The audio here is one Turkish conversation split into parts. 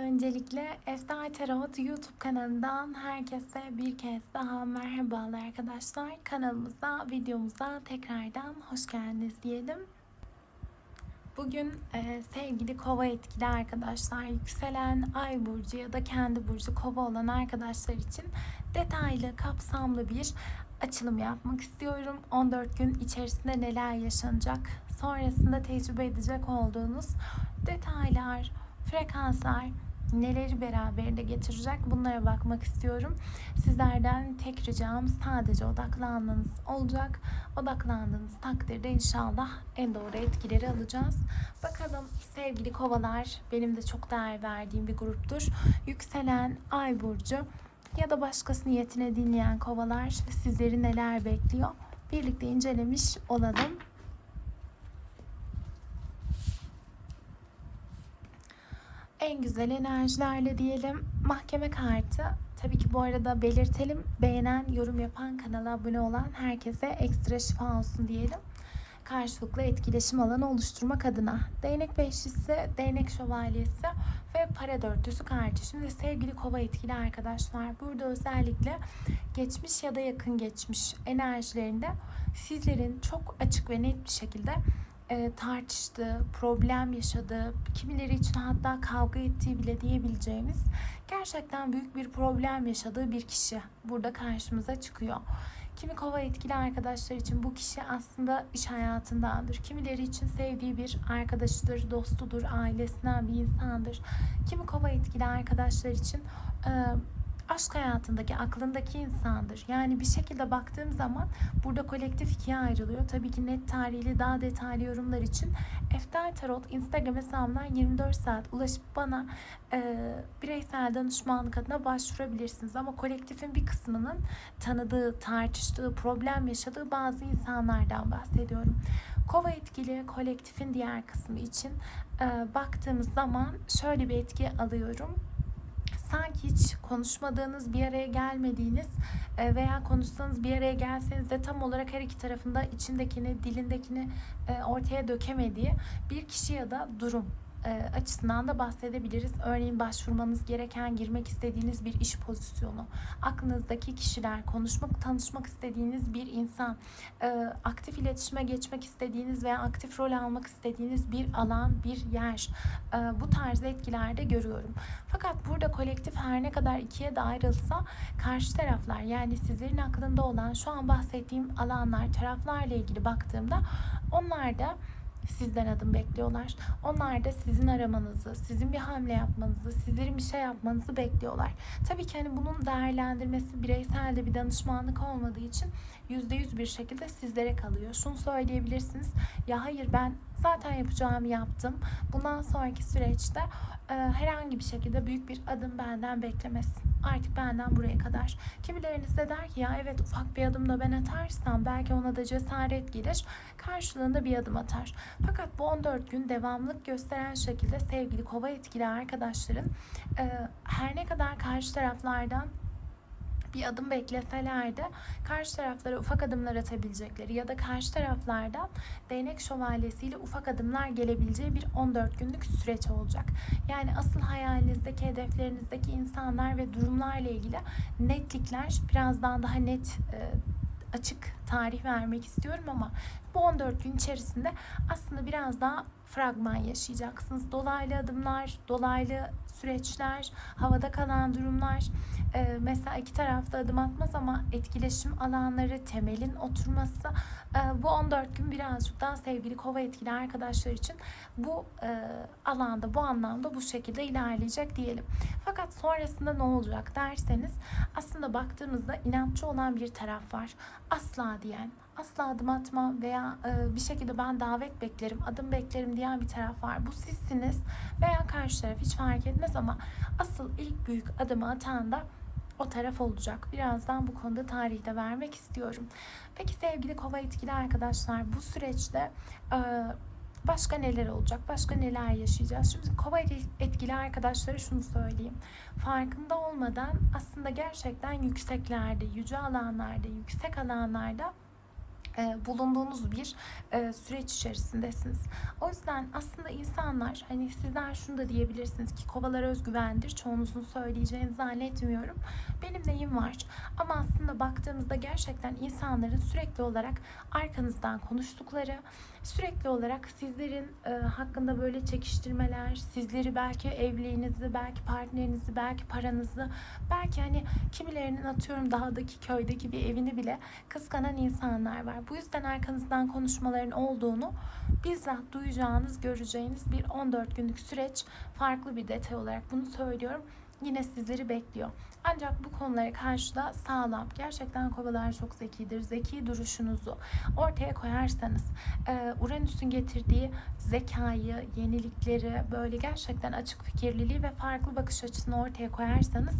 Öncelikle Eftar Tarot YouTube kanalından herkese bir kez daha merhabalar arkadaşlar. Kanalımıza, videomuza tekrardan hoş geldiniz diyelim. Bugün e, sevgili kova etkili arkadaşlar, yükselen ay burcu ya da kendi burcu kova olan arkadaşlar için detaylı, kapsamlı bir açılım yapmak istiyorum. 14 gün içerisinde neler yaşanacak, sonrasında tecrübe edecek olduğunuz detaylar, frekanslar neleri beraberinde getirecek bunlara bakmak istiyorum. Sizlerden tek ricam sadece odaklanmanız olacak. Odaklandığınız takdirde inşallah en doğru etkileri alacağız. Bakalım sevgili kovalar benim de çok değer verdiğim bir gruptur. Yükselen ay burcu ya da başkası niyetine dinleyen kovalar sizleri neler bekliyor? Birlikte incelemiş olalım. En güzel enerjilerle diyelim. Mahkeme kartı. Tabii ki bu arada belirtelim. Beğenen, yorum yapan, kanala abone olan herkese ekstra şifa olsun diyelim. Karşılıklı etkileşim alanı oluşturmak adına. Değnek beşlisi, değnek şövalyesi ve para dörtlüsü kartı. Şimdi sevgili kova etkili arkadaşlar burada özellikle geçmiş ya da yakın geçmiş enerjilerinde sizlerin çok açık ve net bir şekilde e, tartıştığı, problem yaşadığı, kimileri için hatta kavga ettiği bile diyebileceğimiz gerçekten büyük bir problem yaşadığı bir kişi burada karşımıza çıkıyor. Kimi kova etkili arkadaşlar için bu kişi aslında iş hayatındandır. Kimileri için sevdiği bir arkadaşıdır, dostudur, ailesinden bir insandır. Kimi kova etkili arkadaşlar için e, aşk hayatındaki, aklındaki insandır. Yani bir şekilde baktığım zaman burada kolektif ikiye ayrılıyor. Tabii ki net tarihli daha detaylı yorumlar için Eftel Tarot Instagram hesabından 24 saat ulaşıp bana e, bireysel danışmanlık adına başvurabilirsiniz. Ama kolektifin bir kısmının tanıdığı, tartıştığı, problem yaşadığı bazı insanlardan bahsediyorum. Kova etkili kolektifin diğer kısmı için e, baktığımız zaman şöyle bir etki alıyorum sanki hiç konuşmadığınız bir araya gelmediğiniz e, veya konuşsanız bir araya gelseniz de tam olarak her iki tarafında içindekini, dilindekini e, ortaya dökemediği bir kişi ya da durum e, açısından da bahsedebiliriz. Örneğin başvurmanız gereken, girmek istediğiniz bir iş pozisyonu, aklınızdaki kişiler, konuşmak, tanışmak istediğiniz bir insan, e, aktif iletişime geçmek istediğiniz veya aktif rol almak istediğiniz bir alan, bir yer. E, bu tarz etkilerde görüyorum. Fakat burada kolektif her ne kadar ikiye de ayrılsa karşı taraflar yani sizlerin aklında olan şu an bahsettiğim alanlar, taraflarla ilgili baktığımda onlar da sizden adım bekliyorlar. Onlar da sizin aramanızı, sizin bir hamle yapmanızı, sizlerin bir şey yapmanızı bekliyorlar. Tabii ki hani bunun değerlendirmesi bireysel de bir danışmanlık olmadığı için %100 bir şekilde sizlere kalıyor. Şunu söyleyebilirsiniz. Ya hayır ben zaten yapacağımı yaptım. Bundan sonraki süreçte e, herhangi bir şekilde büyük bir adım benden beklemesin. Artık benden buraya kadar. Kimileriniz de der ki ya evet ufak bir adım da ben atarsam belki ona da cesaret gelir. Karşılığında bir adım atar. Fakat bu 14 gün devamlık gösteren şekilde sevgili kova etkili arkadaşların e, her ne kadar karşı taraflardan bir adım bekleseler de karşı taraflara ufak adımlar atabilecekleri ya da karşı taraflardan değnek şövalyesiyle ufak adımlar gelebileceği bir 14 günlük süreç olacak. Yani asıl hayalinizdeki, hedeflerinizdeki insanlar ve durumlarla ilgili netlikler birazdan daha net e, açık tarih vermek istiyorum ama bu 14 gün içerisinde aslında biraz daha fragman yaşayacaksınız. Dolaylı adımlar, dolaylı süreçler, havada kalan durumlar. Ee, mesela iki tarafta adım atmaz ama etkileşim alanları, temelin oturması. E, bu 14 gün birazcık daha sevgili kova etkili arkadaşlar için bu e, alanda, bu anlamda bu şekilde ilerleyecek diyelim. Fakat sonrasında ne olacak derseniz aslında baktığımızda inatçı olan bir taraf var. Asla diyen, asla adım atma veya e, bir şekilde ben davet beklerim, adım beklerim diyen bir taraf var. Bu sizsiniz veya karşı taraf hiç fark etmez ama asıl ilk büyük adımı atan da o taraf olacak. Birazdan bu konuda tarihte vermek istiyorum. Peki sevgili kova etkili arkadaşlar bu süreçte e, başka neler olacak? Başka neler yaşayacağız? Şimdi kova etkili arkadaşlara şunu söyleyeyim. Farkında olmadan aslında gerçekten yükseklerde, yüce alanlarda, yüksek alanlarda e, bulunduğunuz bir e, süreç içerisindesiniz. O yüzden aslında insanlar hani sizler şunu da diyebilirsiniz ki kovalar özgüvendir. Çoğunuzun söyleyeceğini zannetmiyorum. Benim neyim var? Ama aslında baktığımızda gerçekten insanların sürekli olarak arkanızdan konuştukları, sürekli olarak sizlerin e, hakkında böyle çekiştirmeler, sizleri belki evliliğinizi, belki partnerinizi, belki paranızı, belki hani kimilerinin atıyorum dağdaki köydeki bir evini bile kıskanan insanlar var. Bu yüzden arkanızdan konuşmaların olduğunu bizzat duyacağınız, göreceğiniz bir 14 günlük süreç farklı bir detay olarak bunu söylüyorum yine sizleri bekliyor. Ancak bu konulara karşı da sağlam, gerçekten kovalar çok zekidir. Zeki duruşunuzu ortaya koyarsanız, e, Uranüs'ün getirdiği zekayı, yenilikleri, böyle gerçekten açık fikirliliği ve farklı bakış açısını ortaya koyarsanız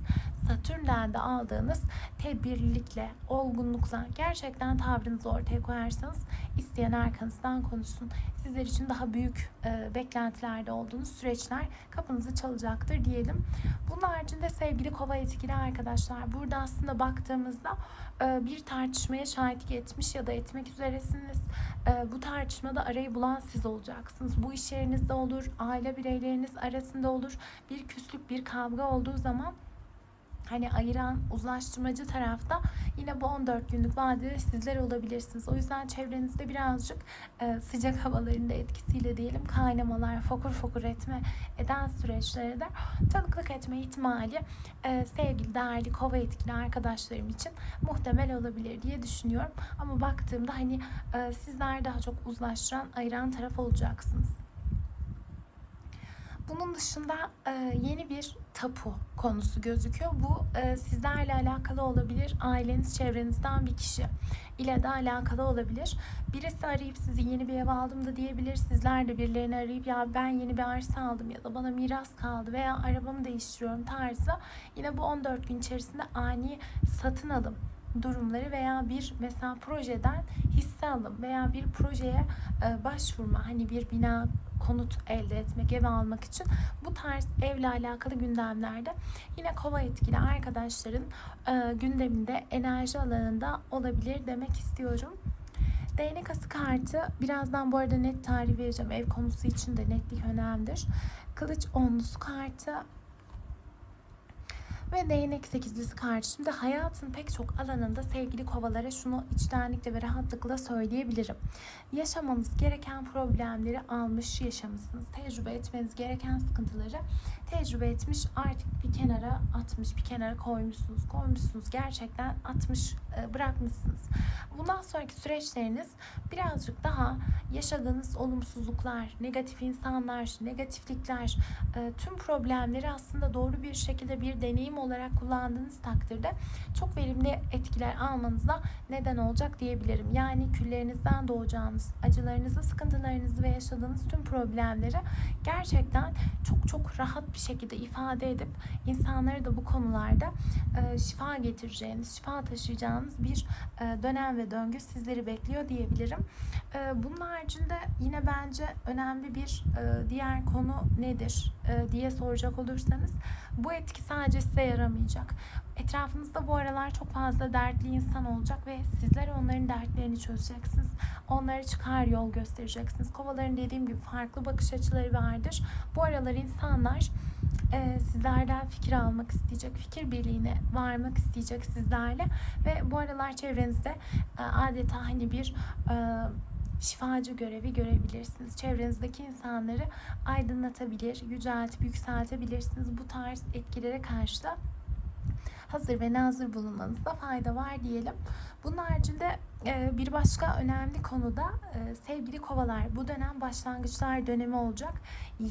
Satürn'den de aldığınız tedbirlilikle, olgunlukla gerçekten tavrınızı ortaya koyarsanız isteyen arkanızdan konuşsun. Sizler için daha büyük e, beklentilerde olduğunuz süreçler kapınızı çalacaktır diyelim. Bunun haricinde sevgili kova etkili arkadaşlar burada aslında baktığımızda e, bir tartışmaya şahitlik etmiş ya da etmek üzeresiniz. E, bu tartışmada arayı bulan siz olacaksınız. Bu iş yerinizde olur, aile bireyleriniz arasında olur. Bir küslük, bir kavga olduğu zaman hani ayıran uzlaştırmacı tarafta yine bu 14 günlük vadede sizler olabilirsiniz. O yüzden çevrenizde birazcık e, sıcak havaların da etkisiyle diyelim kaynamalar, fokur fokur etme eden süreçlere de tanıklık etme ihtimali e, sevgili değerli kova etkili arkadaşlarım için muhtemel olabilir diye düşünüyorum. Ama baktığımda hani e, sizler daha çok uzlaştıran, ayıran taraf olacaksınız. Bunun dışında e, yeni bir tapu konusu gözüküyor. Bu e, sizlerle alakalı olabilir. Aileniz, çevrenizden bir kişi ile de alakalı olabilir. Birisi arayıp sizi yeni bir ev aldım da diyebilir. Sizler de birilerini arayıp ya ben yeni bir arsa aldım ya da bana miras kaldı veya arabamı değiştiriyorum tarzı. Yine bu 14 gün içerisinde ani satın alım durumları veya bir mesela projeden hisse alım veya bir projeye e, başvurma hani bir bina konut elde etmek, ev almak için bu tarz evle alakalı gündemlerde yine kova etkili arkadaşların e, gündeminde enerji alanında olabilir demek istiyorum. Değnek ası kartı birazdan bu arada net tarih vereceğim. Ev konusu için de netlik önemlidir. Kılıç onlusu kartı ve değnek sekizlisi karşı. Şimdi hayatın pek çok alanında sevgili kovalara şunu içtenlikle ve rahatlıkla söyleyebilirim. Yaşamanız gereken problemleri almış yaşamışsınız. Tecrübe etmeniz gereken sıkıntıları tecrübe etmiş artık bir kenara atmış, bir kenara koymuşsunuz. Koymuşsunuz gerçekten atmış, e, bırakmışsınız. Bundan sonraki süreçleriniz birazcık daha yaşadığınız olumsuzluklar, negatif insanlar, negatiflikler, e, tüm problemleri aslında doğru bir şekilde bir deneyim olarak kullandığınız takdirde çok verimli etkiler almanıza neden olacak diyebilirim. Yani küllerinizden doğacağınız acılarınızı, sıkıntılarınızı ve yaşadığınız tüm problemleri gerçekten çok çok rahat bir şekilde ifade edip insanları da bu konularda e, şifa getireceğiniz, şifa taşıyacağınız bir e, dönem ve döngü sizleri bekliyor diyebilirim. E, bunun haricinde yine bence önemli bir e, diğer konu nedir e, diye soracak olursanız bu etki sadece size yaramayacak. Etrafınızda bu aralar çok fazla dertli insan olacak ve sizler onların dertlerini çözeceksiniz. Onlara çıkar yol göstereceksiniz. Kovaların dediğim gibi farklı bakış açıları vardır. Bu aralar insanlar e, sizlerden fikir almak isteyecek, fikir birliğine varmak isteyecek sizlerle ve bu aralar çevrenizde e, adeta hani bir e, şifacı görevi görebilirsiniz. Çevrenizdeki insanları aydınlatabilir, yüceltip yükseltebilirsiniz. Bu tarz etkilere karşı da hazır ve nazır bulunmanızda fayda var diyelim. Bunun haricinde e, bir başka önemli konuda e, sevgili kovalar bu dönem başlangıçlar dönemi olacak.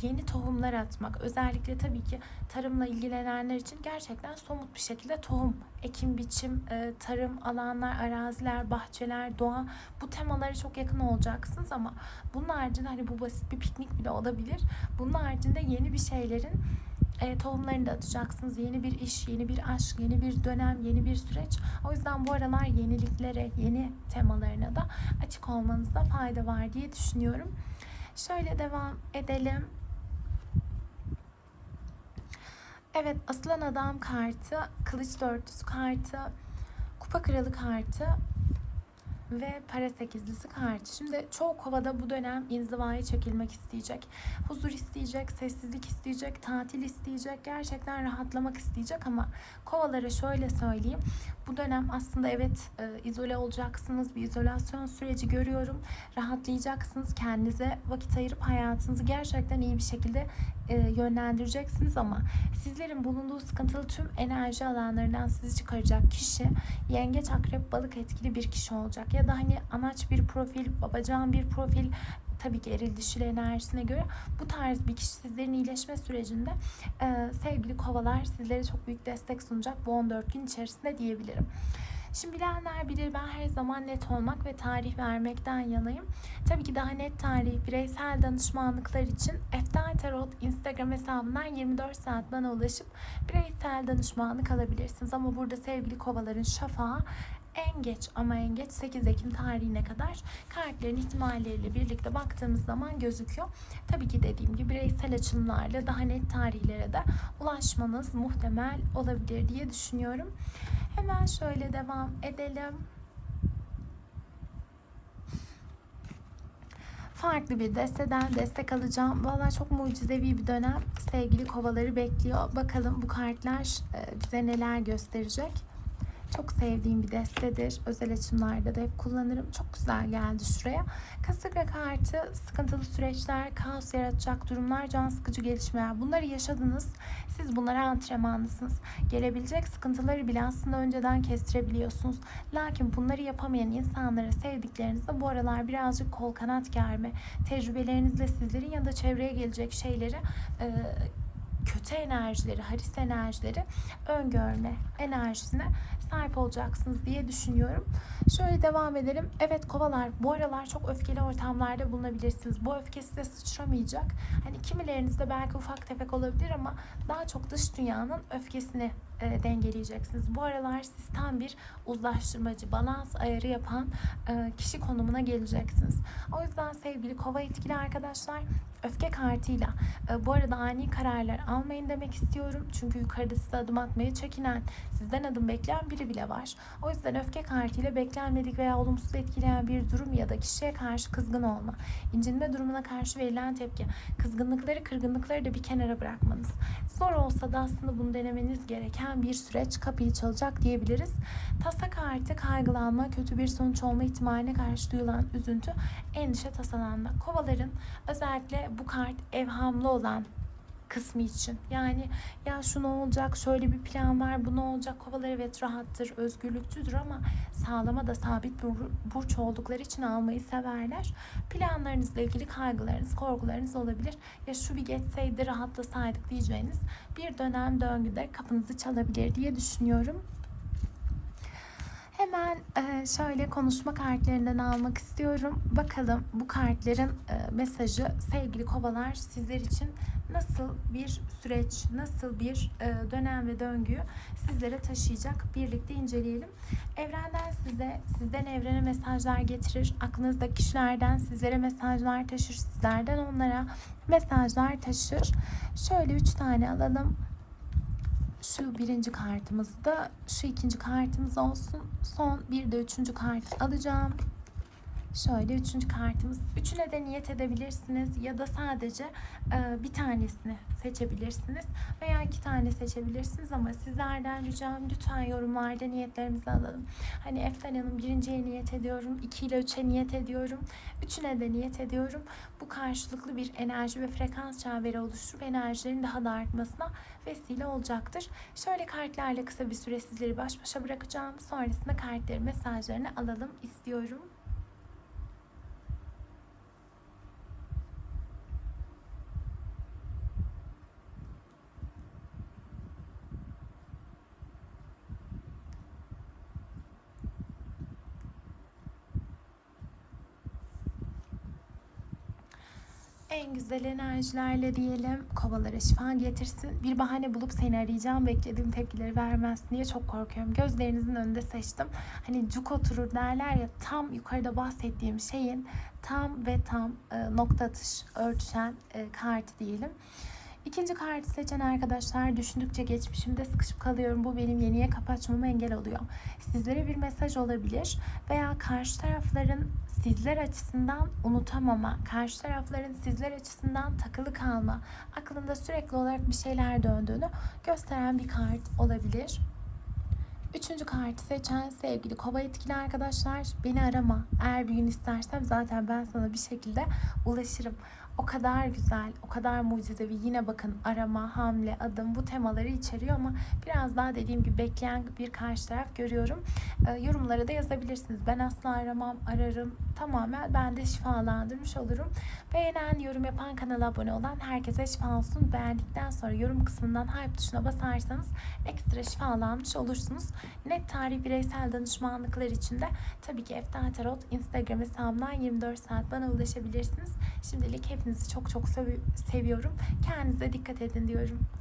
Yeni tohumlar atmak özellikle tabii ki tarımla ilgilenenler için gerçekten somut bir şekilde tohum, ekim, biçim, e, tarım, alanlar, araziler, bahçeler, doğa bu temalara çok yakın olacaksınız ama bunun haricinde hani bu basit bir piknik bile olabilir. Bunun haricinde yeni bir şeylerin e, tohumlarını da atacaksınız. Yeni bir iş, yeni bir aşk, yeni bir dönem, yeni bir süreç. O yüzden bu aralar yeniliklere, yeni temalarına da açık olmanızda fayda var diye düşünüyorum. Şöyle devam edelim. Evet, asılan adam kartı, kılıç dörtlüsü kartı, kupa kralı kartı ve para sekizlisi kartı. Şimdi çoğu kovada bu dönem inzivaya çekilmek isteyecek. Huzur isteyecek, sessizlik isteyecek, tatil isteyecek, gerçekten rahatlamak isteyecek ama kovalara şöyle söyleyeyim. Bu dönem aslında evet e, izole olacaksınız. Bir izolasyon süreci görüyorum. Rahatlayacaksınız. Kendinize vakit ayırıp hayatınızı gerçekten iyi bir şekilde e, yönlendireceksiniz ama sizlerin bulunduğu sıkıntılı tüm enerji alanlarından sizi çıkaracak kişi yengeç, akrep, balık etkili bir kişi olacak. Ya da hani anaç bir profil, babacan bir profil, tabii ki eril dişil enerjisine göre bu tarz bir kişi sizlerin iyileşme sürecinde e, sevgili kovalar sizlere çok büyük destek sunacak bu 14 gün içerisinde diyebilirim. Şimdi bilenler bilir ben her zaman net olmak ve tarih vermekten yanayım. Tabii ki daha net tarih, bireysel danışmanlıklar için Eftal Tarot Instagram hesabından 24 saat bana ulaşıp bireysel danışmanlık alabilirsiniz. Ama burada sevgili kovaların şafağı en geç ama en geç 8 Ekim tarihine kadar kartların ihtimalleriyle birlikte baktığımız zaman gözüküyor. Tabii ki dediğim gibi bireysel açılımlarla daha net tarihlere de ulaşmanız muhtemel olabilir diye düşünüyorum. Hemen şöyle devam edelim. farklı bir desteden destek alacağım. Valla çok mucizevi bir dönem sevgili kovaları bekliyor. Bakalım bu kartlar e, bize neler gösterecek. Çok sevdiğim bir destedir. Özel açımlarda da hep kullanırım. Çok güzel geldi şuraya. Kasırga kartı sıkıntılı süreçler, kaos yaratacak durumlar, can sıkıcı gelişmeler. Bunları yaşadınız. Siz bunlara antrenmanlısınız. Gelebilecek sıkıntıları bile aslında önceden kestirebiliyorsunuz. Lakin bunları yapamayan insanlara, sevdiklerinizle bu aralar birazcık kol kanat germe, tecrübelerinizle sizlerin ya da çevreye gelecek şeyleri e, kötü enerjileri, haris enerjileri öngörme enerjisine sahip olacaksınız diye düşünüyorum. Şöyle devam edelim. Evet kovalar bu aralar çok öfkeli ortamlarda bulunabilirsiniz. Bu öfke size sıçramayacak. Hani kimilerinizde belki ufak tefek olabilir ama daha çok dış dünyanın öfkesini e, dengeleyeceksiniz. Bu aralar siz tam bir uzlaştırmacı, balans ayarı yapan e, kişi konumuna geleceksiniz. O yüzden sevgili kova etkili arkadaşlar öfke kartıyla e, bu arada ani kararlar almayın demek istiyorum. Çünkü yukarıda size adım atmaya çekinen, sizden adım bekleyen biri bile var. O yüzden öfke kartıyla beklenmedik veya olumsuz etkileyen bir durum ya da kişiye karşı kızgın olma, incinme durumuna karşı verilen tepki, kızgınlıkları, kırgınlıkları da bir kenara bırakmanız. Zor olsa da aslında bunu denemeniz gereken bir süreç kapıyı çalacak diyebiliriz. Tasa kartı kaygılanma, kötü bir sonuç olma ihtimaline karşı duyulan üzüntü, endişe, tasalanma. Kovaların özellikle bu kart evhamlı olan kısmı için. Yani ya şu ne olacak, şöyle bir plan var, bu ne olacak, kovalar evet rahattır, özgürlükçüdür ama sağlama da sabit bir burç oldukları için almayı severler. Planlarınızla ilgili kaygılarınız, korkularınız olabilir. Ya şu bir geçseydi rahatlasaydık diyeceğiniz bir dönem döngüde kapınızı çalabilir diye düşünüyorum. Hemen e, şöyle konuşma kartlarından almak istiyorum. Bakalım bu kartların e, mesajı sevgili kovalar sizler için nasıl bir süreç, nasıl bir e, dönem ve döngüyü sizlere taşıyacak birlikte inceleyelim. Evrenden size, sizden evrene mesajlar getirir. Aklınızdaki kişilerden sizlere mesajlar taşır, sizlerden onlara mesajlar taşır. Şöyle üç tane alalım şu birinci kartımızda şu ikinci kartımız olsun. Son bir de üçüncü kart alacağım. Şöyle üçüncü kartımız. Üçüne de niyet edebilirsiniz ya da sadece e, bir tanesini seçebilirsiniz veya iki tane seçebilirsiniz ama sizlerden ricam lütfen yorumlarda niyetlerimizi alalım. Hani Eftel Hanım birinciye niyet ediyorum, iki ile üçe niyet ediyorum, üçüne de niyet ediyorum. Bu karşılıklı bir enerji ve frekans çemberi oluşturup enerjilerin daha da artmasına vesile olacaktır. Şöyle kartlarla kısa bir süre sizleri baş başa bırakacağım. Sonrasında kartların mesajlarını alalım istiyorum. En güzel enerjilerle diyelim kovalara şifa getirsin. Bir bahane bulup seni arayacağım beklediğim tepkileri vermezsin diye çok korkuyorum. Gözlerinizin önünde seçtim. Hani cuk oturur derler ya tam yukarıda bahsettiğim şeyin tam ve tam e, nokta atış örtüşen e, kartı diyelim. İkinci kartı seçen arkadaşlar düşündükçe geçmişimde sıkışıp kalıyorum. Bu benim yeniye kapı açmama engel oluyor. Sizlere bir mesaj olabilir veya karşı tarafların sizler açısından unutamama, karşı tarafların sizler açısından takılı kalma, aklında sürekli olarak bir şeyler döndüğünü gösteren bir kart olabilir. Üçüncü kartı seçen sevgili kova etkili arkadaşlar beni arama. Eğer bir gün istersem zaten ben sana bir şekilde ulaşırım. O kadar güzel, o kadar mucizevi. Yine bakın arama, hamle, adım bu temaları içeriyor ama biraz daha dediğim gibi bekleyen bir karşı taraf görüyorum. Ee, yorumlara da yazabilirsiniz. Ben asla aramam, ararım. Tamamen ben de şifalandırmış olurum. Beğenen, yorum yapan, kanala abone olan herkese şifa olsun. Beğendikten sonra yorum kısmından hype tuşuna basarsanız ekstra şifalanmış olursunuz. Net tarih bireysel danışmanlıklar için de tabii ki Efta Tarot Instagram hesabından 24 saat bana ulaşabilirsiniz. Şimdilik hepinizi çok çok sevi- seviyorum. Kendinize dikkat edin diyorum.